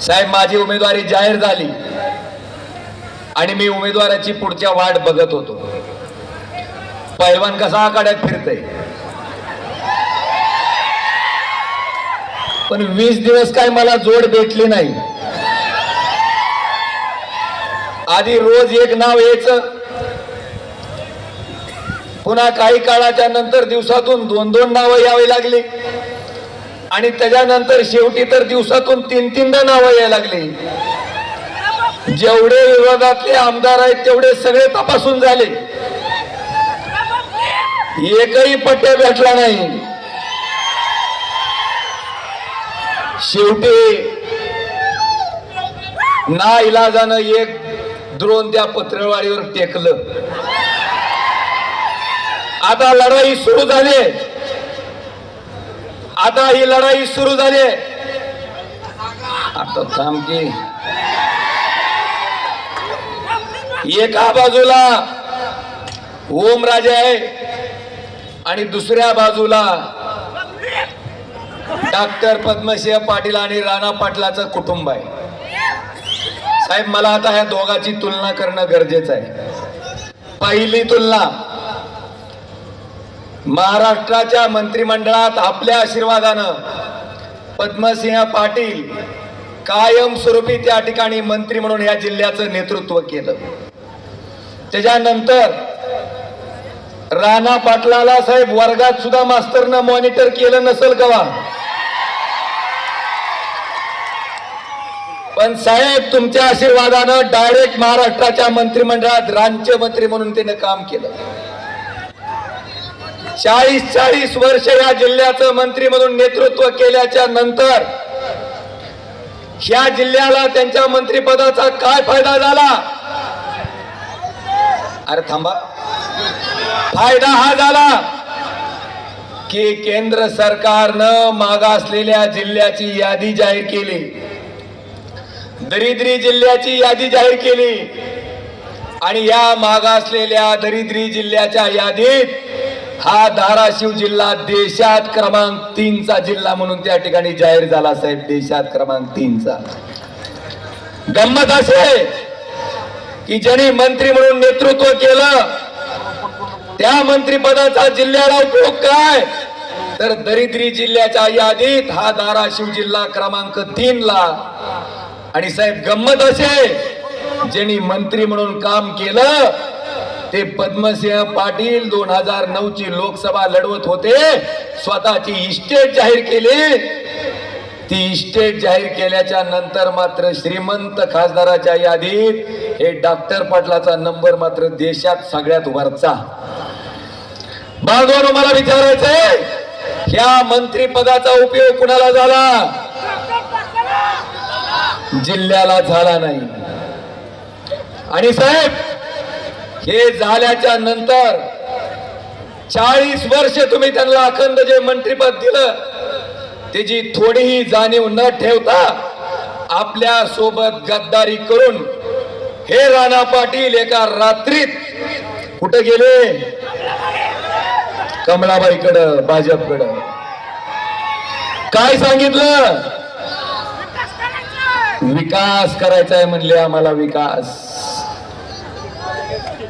साहेब माझी उमेदवारी जाहीर झाली. आणि मी उमेदवाराची पुढच्या वाट बघत होतो. पैलवान कसा आखाड्यात फिरतय? पण वीस दिवस काय मला जोड भेटली नाही. आधी रोज एक नाव यायचं. पुन्हा काही काळाच्या नंतर दिवसातून दोन दोन नावं यावी लागली. आणि त्याच्यानंतर शेवटी तर दिवसातून तीन तीनदा नावं यायला लागली. जेवढे विरोधातले आमदार आहेत तेवढे सगळे तपासून झाले. एकही पट्ट्या भेटला नाही. शेवटी ना इलाजानं एक द्रोण त्या पत्रवाळीवर टेकलं. आता लढाई सुरू झाली आता ही लढाई सुरू झाली. आता थांब की. एका बाजूला ओमराजे आहे आणि दुसऱ्या बाजूला डॉक्टर पद्मसिंह पाटील आणि राणा पाटलाचं कुटुंब आहे. साहेब मला आता ह्या दोघांची तुलना करणं गरजेचं आहे. पहिली तुलना महाराष्ट्राच्या मंत्रिमंडळात आपल्या आशीर्वादानं पद्मसिंह पाटील कायमस्वरूपी त्या ठिकाणी मंत्री म्हणून या जिल्ह्याचं नेतृत्व केलं. त्याच्यानंतर राणा पाटलाला साहेब वर्गात सुद्धा मास्तरनं मॉनिटर केलं नसेल कवा? पण साहेब तुमच्या आशीर्वादानं डायरेक्ट महाराष्ट्राच्या मंत्रिमंडळात राज्यमंत्री म्हणून त्यानं काम केलं. चाळीस चाळीस वर्ष या जिल्ह्याचं मंत्री म्हणून नेतृत्व केल्याच्यानंतर ह्या जिल्ह्याला त्यांच्या मंत्रिपदाचा काय फायदा झाला? अरे थांबा. फायदा हा झाला की केंद्र सरकारनं मागासलेल्या जिल्ह्याची यादी जाहीर केली. दरिद्री जिल्ह्याची यादी जाहीर केली. आणि या मागासलेल्या दरिद्री जिल्ह्याच्या यादीत हा धाराशिव जिल्हा देशात क्रमांक तीनचा जिल्हा म्हणून त्या ठिकाणी जाहीर झाला साहेब देशात क्रमांक तीनचा. गंमत असे की ज्यांनी मंत्री म्हणून नेतृत्व केलं त्या मंत्रिपदाचा जिल्ह्याला उपयोग काय? तर दरिद्री जिल्ह्याच्या यादीत हा धाराशिव जिल्हा क्रमांक तीन ला आणि साहेब गंमत असे ज्यांनी मंत्री म्हणून काम केलं ते पद्मसिंह पाटील दोन हजार नऊ ची लोकसभा लढवत होते. स्वतःची इस्टेट जाहीर केली. ती इस्टेट जाहीर केल्याच्यानंतर मात्र श्रीमंत खासदाराच्या यादीत हे डॉक्टर पाटलाचा नंबर मात्र देशात सगळ्यात वरचा. बांधवानो मला विचारायचंय? ह्या मंत्रीपदाचा उपयोग कुणाला झाला? जिल्ह्याला झाला नाही. आणि साहेब हे झाल्याच्यानंतर चाळीस वर्ष तुम्ही त्यांना अखंड जे मंत्रीपद दिलं त्याची थोडीही जाणीव न ठेवता आपल्यासोबत गद्दारी करून हे राणा पाटील एका रात्रीत कुठे गेले? कमलाबाईकडं भाजपकडं. काय सांगितलं? विकास करायचा आहे म्हणले आम्हाला विकास.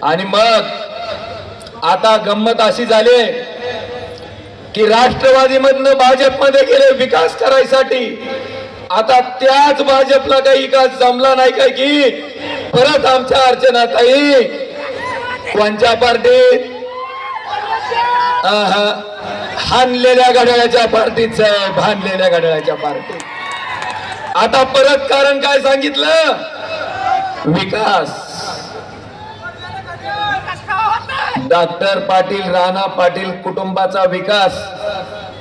आणि मग आता गंमत अशी झाली की राष्ट्रवादी मधनं भाजपमध्ये गेले विकास करायसाठी. आता त्याच भाजपला काही विकास जमला नाही काय की? परत आमच्या अर्चना ताई कोणच्या पार्टीत? हानलेल्या घड्याळ्याच्या घड्याळाच्या पार्टीत साहेब हानलेल्या घड्याळाच्या पार्टीत. आता परत कारण काय सांगितलं? विकास. डॉक्टर पाटील राणा पाटील कुटुंबाचा विकास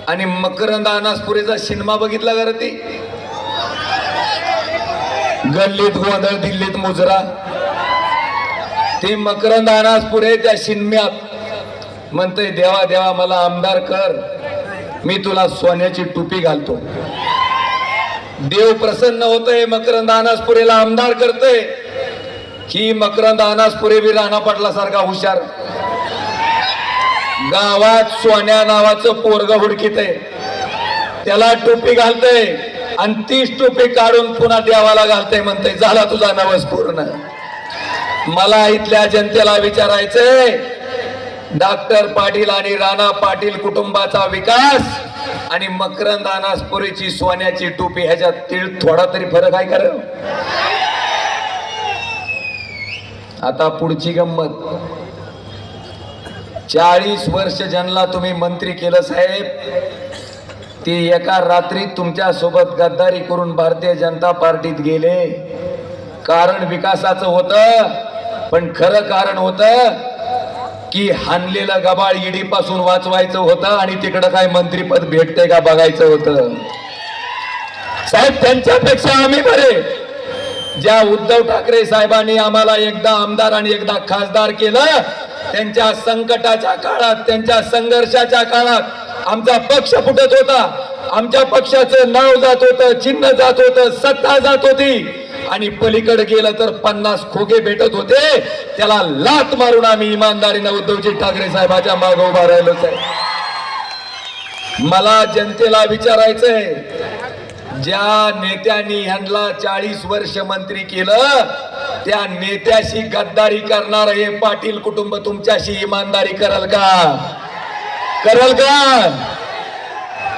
आणि मकरंद अनासपुरेचा सिनेमा बघितला का ती? गल्लीत गोंधळ दिल्लीत मुजरा. ते मकरंद अनासपुरे त्या सिनेमात म्हणतय देवा देवा मला आमदार कर. मी तुला सोन्याची टोपी घालतो. देव प्रसन्न होतय मकरंद अनासपुरेला आमदार करतय. ही मकरंद अनासपुरे बी राणा पाटला सारखा हुशार. गावात सोन्या नावाचं पोरग हुडकीत आहे. त्याला टोपी घालतय आणि तीच टोपी काढून पुन्हा देवाला घालतय म्हणते झाला तुझा नवस पूर्ण. मला इथल्या जनतेला विचारायचंय डॉक्टर पाटील आणि राणा पाटील कुटुंबाचा विकास आणि मकरंद अनासपुरीची सोन्याची टोपी ह्याच्यात तीळ थोडा तरी फरक आहे कर आता पुढची गंमत. चाळीस वर्ष ज्यांना तुम्ही मंत्री केलं साहेब ते एका रात्रीत तुमच्यासोबत गद्दारी करून भारतीय जनता पार्टीत गेले. कारण विकासाचं होतं पण खरं कारण होतं की हानलेलं गबाळ इडी पासून वाचवायचं होतं आणि तिकडं काय मंत्रीपद भेटते का बघायचं होतं. साहेब त्यांच्यापेक्षा आम्ही बरे. ज्या उद्धव ठाकरे साहेबांनी आम्हाला एकदा आमदार आणि एकदा खासदार केलं त्यांच्या संकटाच्या काळात त्यांच्या संघर्षाच्या काळात आमचा पक्ष फुटत होता. आमच्या पक्षाचं नाव जात होतं चिन्ह जात होतं सत्ता जात होती. आणि पलीकडे गेलं तर पन्नास खोगे भेटत होते. त्याला लात मारून आम्ही इमानदारीनं उद्धवजी ठाकरे साहेबाच्या मागे उभा राहिलो साहेब मला जनतेला विचारायचंय ज्या नेत्यांनी ह्यांना चाळीस वर्ष मंत्री केलं त्या नेत्याशी गद्दारी करणार हे पाटील कुटुंब तुमच्याशी इमानदारी करल का? करल का?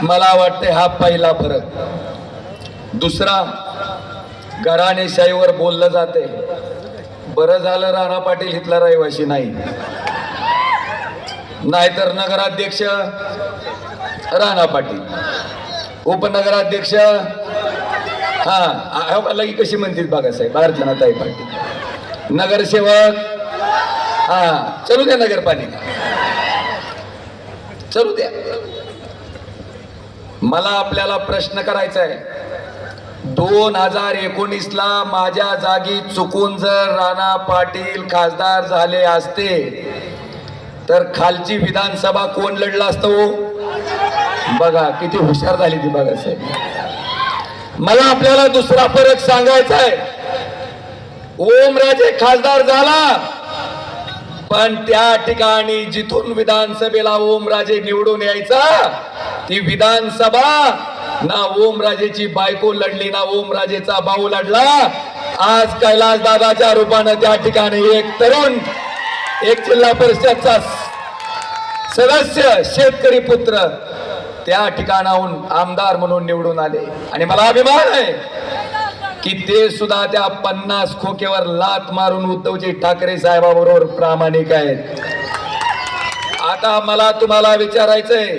मला वाटते हा पहिला फरक. दुसरा घराणेशाहीवर बोललं जाते बरं झालं राणा पाटील इथला रहिवाशी नाही. नाहीतर नगराध्यक्ष राणा पाटील. उपनगराध्यक्ष. हा हो, लगी कशी म्हणतील बघा साहेब अर्चनाताई पाटील नगरसेवक. हा चलू द्या नगरपालिका. चलू द्या. मला आपल्याला प्रश्न करायचा आहे. दोन हजार एकोणीस ला माझ्या जागी चुकून जर राणा पाटील खासदार झाले असते तर खालची विधानसभा कोण लढला असतो हो? बघा किती हुशार झाली ती बघा साहेब. मला आपल्याला दुसरा फरक सांगायचा आहे. ओमराजे खासदार झाला पण त्या ठिकाणी जिथून विधानसभेला ओमराजे निवडून यायचा ती विधानसभा ना ओमराजेची बायको लढली ना ओमराजेचा भाऊ लढला. आज कैलास दादाच्या रूपानं त्या ठिकाणी एक तरुण एक जिल्हा परिषदचा सदस्य शेतकरी पुत्र त्या ठिकाणाहून आमदार म्हणून निवडून आले. आणि मला अभिमान आहे की ते सुद्धा त्या पन्नास खोक्यावर लात मारून उद्धवजी ठाकरे साहेबाबरोबर प्रामाणिक आहेत. आता मला तुम्हाला विचारायचंय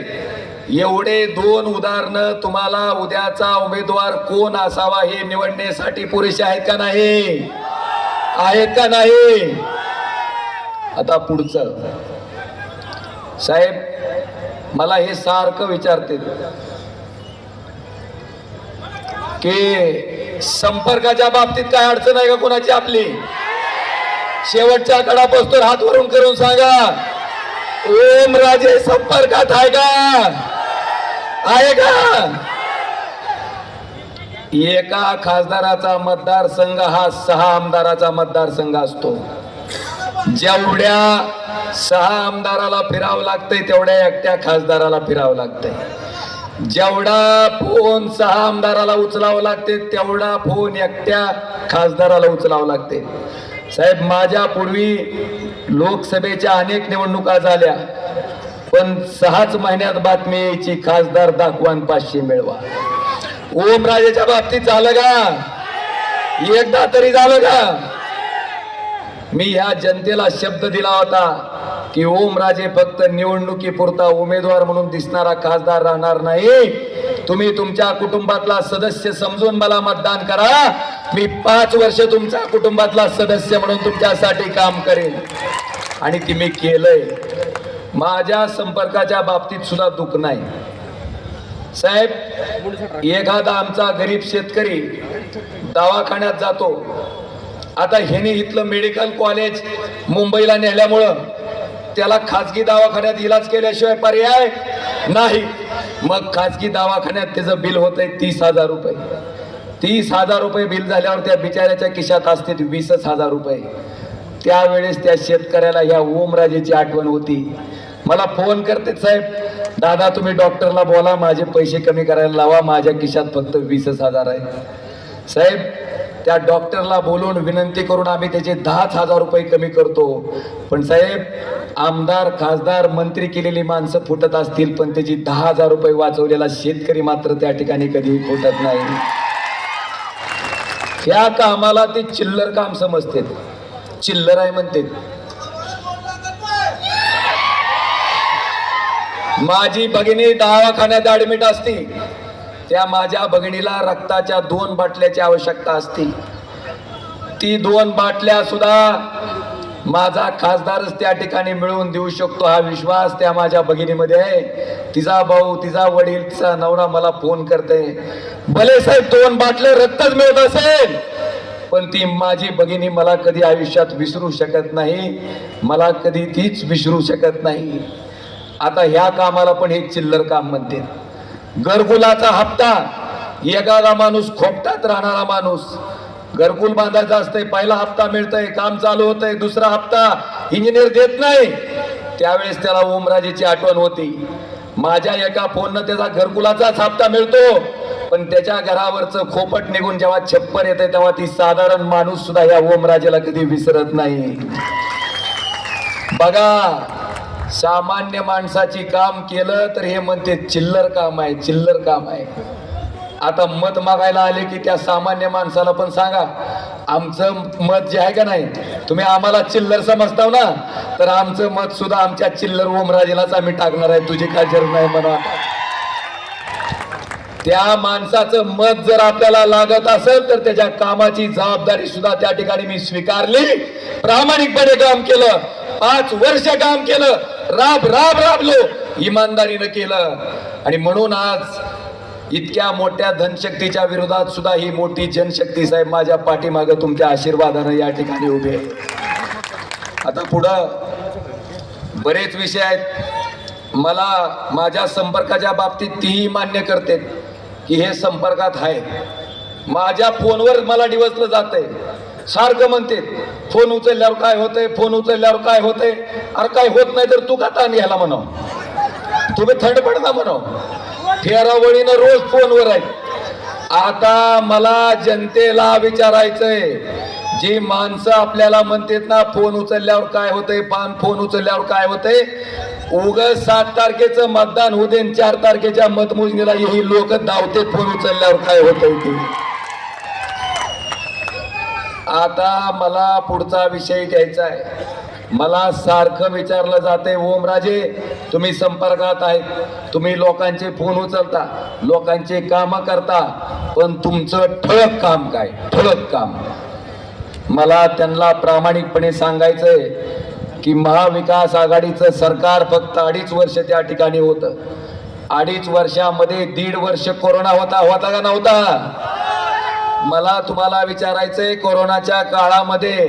एवढे दोन उदाहरणं तुम्हाला उद्याचा उमेदवार कोण असावा हे निवडण्यासाठी पुरेसे आहेत का नाही? आहेत का नाही? आता पुढचं. साहेब मला हे सारखं विचारते. की संपर्काच्या बाबतीत काय अडचण आहे का कोणाची आपली? शेवटच्या कडा बसतो हात वरून करून सांगा. ओम राजे संपर्कात आहे का? आहे का? एका खासदाराचा मतदारसंघ हा सहा आमदाराचा मतदारसंघ असतो. जेवढ्या सहा आमदाराला फिरावं लागतंय तेवढ्या एकट्या खासदाराला फिरावं लागतंय. जेवढा फोन सहा आमदाराला उचलावं लागते तेवढा फोन एकट्या खासदाराला उचलावं लागते साहेब माझ्या पूर्वी लोकसभेच्या अनेक निवडणुका झाल्या पण सहाच महिन्यात बातमी यायची खासदार दाखवान पाचशे मिळवा. ओमराजेच्या बाबतीत झालं का? एकदा तरी झालं का? मी ह्या जनतेला शब्द दिला होता की ओमराजे फक्त निवडणुकीपुरता उमेदवार म्हणून दिसणारा खासदार राहणार नाही. तुम्ही तुमच्या कुटुंबातला सदस्य समजून मला मतदान करा. मी पाच वर्ष तुमच्या कुटुंबातला सदस्य म्हणून तुमच्यासाठी काम करेन. आणि ती मी केलंय. माझ्या संपर्काच्या बाबतीत सुद्धा दुःख नाही. साहेब एखादा आमचा गरीब शेतकरी दवाखान्यात जातो. आता ह्याने इथलं मेडिकल कॉलेज मुंबईला नेल्यामुळं त्याला खाजगी दवाखान्यात इलाज केल्याशिवाय पर्याय नाही. मग खाजगी दवाखान्यात त्याचं बिल होतंय तीस हजार रुपये. तीस हजार रुपये बिल झाल्यावर त्या बिचाऱ्याच्या खिशात असतील वीसच हजार रुपये. त्यावेळेस त्या शेतकऱ्याला ह्या ओमराजेची आठवण होती. मला फोन करते साहेब दादा तुम्ही डॉक्टरला बोला माझे पैसे कमी करायला लावा माझ्या खिशात फक्त वीसच हजार आहे. साहेब त्या डॉक्टरला बोलून विनंती करून आम्ही त्याचे दहाच हजार रुपये कमी करतो. पण साहेब आमदार खासदार मंत्री केलेली माणसं फुटत असतील पण त्याची दहा हजार रुपये वाचवलेला शेतकरी मात्र त्या ठिकाणी कधी फुटत नाही. त्या कामाला ते चिल्लर काम समजते चिल्लर आहे म्हणते माझी भगिनी दवाखान्यात ऍडमिट असती. त्या माझ्या भगिनीला रक्ताच्या दोन बाटल्याची आवश्यकता असतील. ती दोन बाटल्या सुद्धा माझा खासदारच त्या ठिकाणी मिळवून देऊ शकतो हा विश्वास त्या माझ्या भगिनीमध्ये आहे. तिचा भाऊ तिचा वडील तिचा नवरा मला फोन करते. भले साहेब दोन बाटले रक्तच मिळत असेल पण ती माझी भगिनी मला कधी आयुष्यात विसरू शकत नाही. मला कधी तीच विसरू शकत नाही. आता ह्या कामाला पण हे चिल्लर काम म्हणते घरकुलाचा हप्ता. एखादा माणूस खोपटात राहणारा माणूस. घरकुल बांधायचा असतंय पहिला हप्ता मिळतंय काम चालू होतंय दुसरा हप्ता इंजिनियर देत नाही. त्यावेळेस त्याला ओमराजेची आठवण होती. माझ्या एका फोननं त्याचा घरकुलाचाच हप्ता मिळतो पण त्याच्या घरावरचं खोपट निघून जेव्हा छप्पर येते तेव्हा ती साधारण माणूस सुद्धा या ओमराजेला कधी विसरत नाही. बघा सामान्य माणसाची काम केलं तर हे म्हणते चिल्लर काम आहे चिल्लर काम आहे. आता मत मागायला आले की त्या सामान्य माणसाला पण सांगा आमचं मत जे आहे का नाही तुम्ही आम्हाला चिल्लर समजताव ना तर आमचं मत सुद्धा आमच्या चिल्लर ओमराजेलाच आम्ही टाकणार आहे तुझी काय जरूर नाही म्हणा. त्या माणसाचं मत जर आपल्याला लागत असेल तर त्याच्या कामाची जबाबदारी सुद्धा त्या ठिकाणी मी स्वीकारली. प्रामाणिकपणे काम केलं. पाच वर्ष काम केलं. राब राब राबलो. इमानदारीनं केलं. आणि म्हणून आज इतक्या मोठ्या धनशक्तीच्या विरोधात सुद्धा ही मोठी जनशक्ती साहेब माझ्या पाठीमागं तुमच्या आशीर्वादानं या ठिकाणी उभे आता पुढं बरेच विषय आहेत. मला माझ्या संपर्काच्या बाबतीत तीही मान्य करते की हे संपर्कात आहे. माझ्या फोनवर मला डिवसलं जात आहे सारखं म्हणते फोन उचलल्यावर काय होतंय? फोन उचलल्यावर काय होतंय? अरे काय होत नाही तर तू का ताण घ्यायला म्हणाव? तुम्ही थंड पडता म्हणाव. फेरावळीनं रोज फोनवर आहे. आता मला जनतेला विचारायचंय जी माणसं आपल्याला म्हणतात ना फोन उचलल्यावर काय होतंय? पान फोन उचलल्यावर काय होतंय? उग सात तारखेचं मतदान होऊ देन चार तारखेच्या मतमोजणीला ही लोक धावते फोन उचलल्यावर काय होतंय ते? आता मला पुढचा विषय घ्यायचा आहे. मला सारखं विचारलं जाते ओमराजे तुम्ही संपर्कात आहेत. तुम्ही लोकांचे फोन उचलता लोकांचे काम करता पण तुमचं ठळक काम काय? ठळक काम. मला त्यांना प्रामाणिकपणे सांगायचंय की महाविकास आघाडीचं सरकार फक्त अडीच वर्ष त्या ठिकाणी होतं. अडीच वर्षामध्ये दीड वर्ष कोरोना होता होता का नव्हता? मला तुम्हाला विचारायचंय कोरोनाच्या काळामध्ये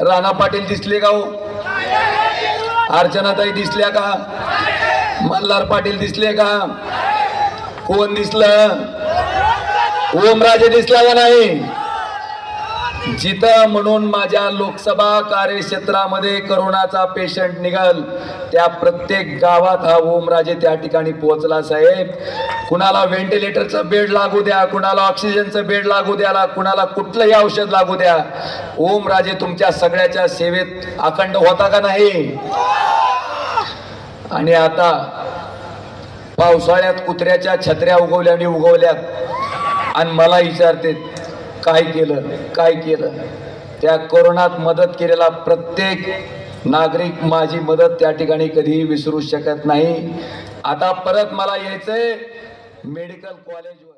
राणा पाटील दिसले का हो? अर्चनाताई दिसल्या का? मल्हार पाटील दिसले का? कोण दिसलं? ओमराजे दिसला का नाही? जिथं म्हणून माझ्या लोकसभा कार्यक्षेत्रामध्ये करोनाचा पेशंट निघाल त्या प्रत्येक गावात हा ओमराजे त्या ठिकाणी पोहोचला साहेब. कुणाला व्हेंटिलेटरचं बेड लागू द्या कुणाला ऑक्सिजनचं बेड लागू द्याला कुणाला कुठलंही औषध लागू द्या. ओमराजे तुमच्या सगळ्याच्या सेवेत अखंड होता का नाही? आणि आता पावसाळ्यात कुत्र्याच्या छत्र्या उगवल्या आणि उगवल्यात. आणि मला विचारते काय केलं काय केलं? त्या कोरोनात मदत केलेला प्रत्येक नागरिक माझी मदत त्या ठिकाणी कधीही विसरू शकत नाही. आता परत मला यायचंय मेडिकल कॉलेजवर.